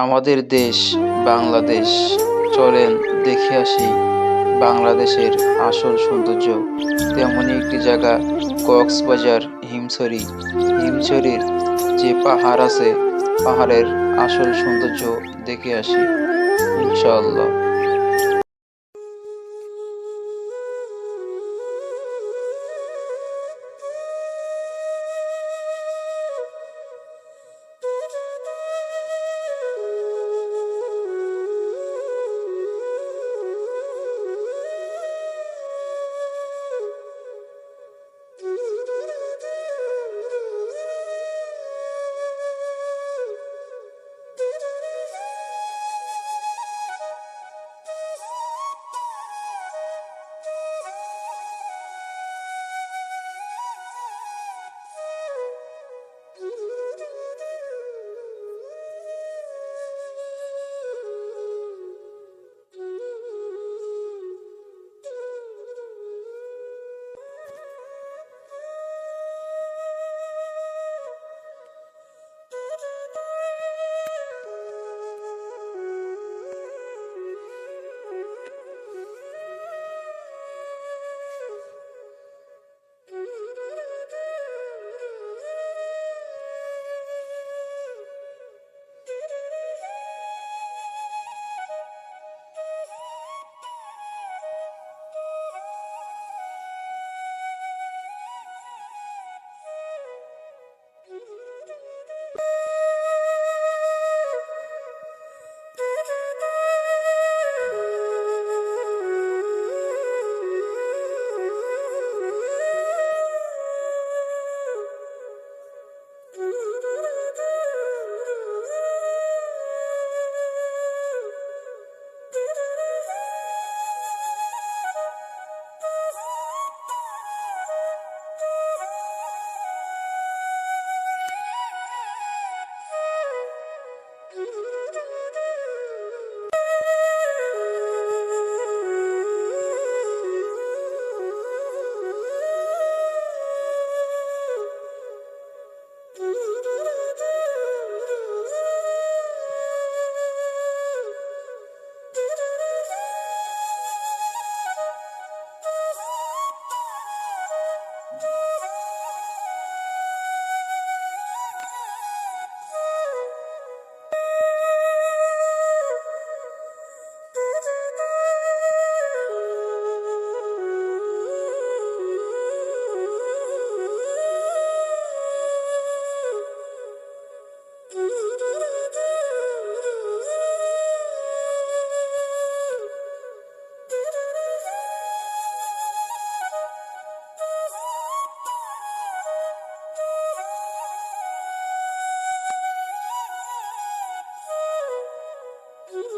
আমাদের দেশ, বাংলাদেশ, চলেন দেখে আসি বাংলাদেশের আসল সৌন্দর্য। তেমনই একটি জায়গা, কক্সবাজার, হিমছড়ি। হিমছড়ির যে পাহাড় আছে, পাহাড়ের আসল সৌন্দর্য দেখে আসি, ইনশাআল্লাহ।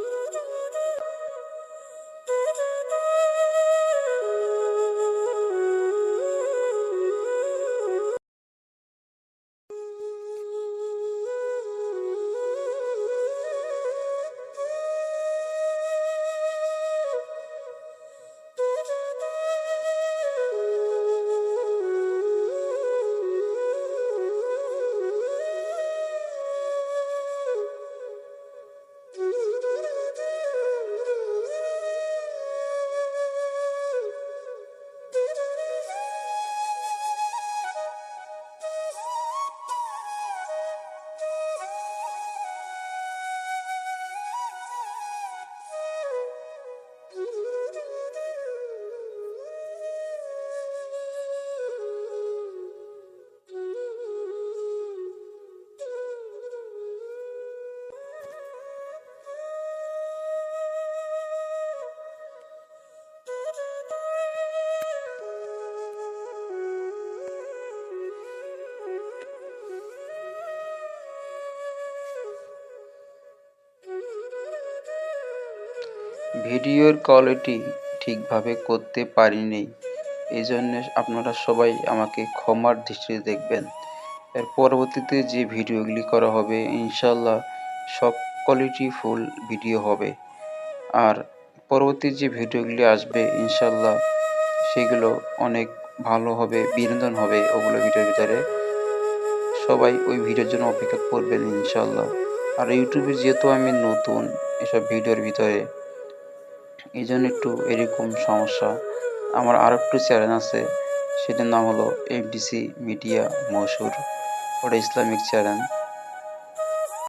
Ooh. ভিডিওর কোয়ালিটি ঠিকভাবে করতে পারিনি। এই জন্যে আপনারা সবাই আমাকে ক্ষমার দৃষ্টিতে দেখবেন। এর পরবর্তীতে যে ভিডিওগুলি করা হবে ইনশাল্লাহ সব কোয়ালিটি ফুল ভিডিও হবে। আর পরবর্তী যে ভিডিওগুলি আসবে ইনশাল্লাহ সেগুলো অনেক ভালো হবে, বিনোদন হবে ওগুলো ভিডিওর ভিতরে। সবাই ওই ভিডিওর জন্য অপেক্ষা করবেন ইনশাল্লাহ আর ইউটিউবে যেহেতু আমি নতুন এসব ভিডিওর ভিতরে এই জন্য একটু এরকম সমস্যা। আমার আর একটু চ্যানেল আছে, সেটার নাম হলো এফডিসি মিডিয়া মসুর ওটা ইসলামিক চ্যানেল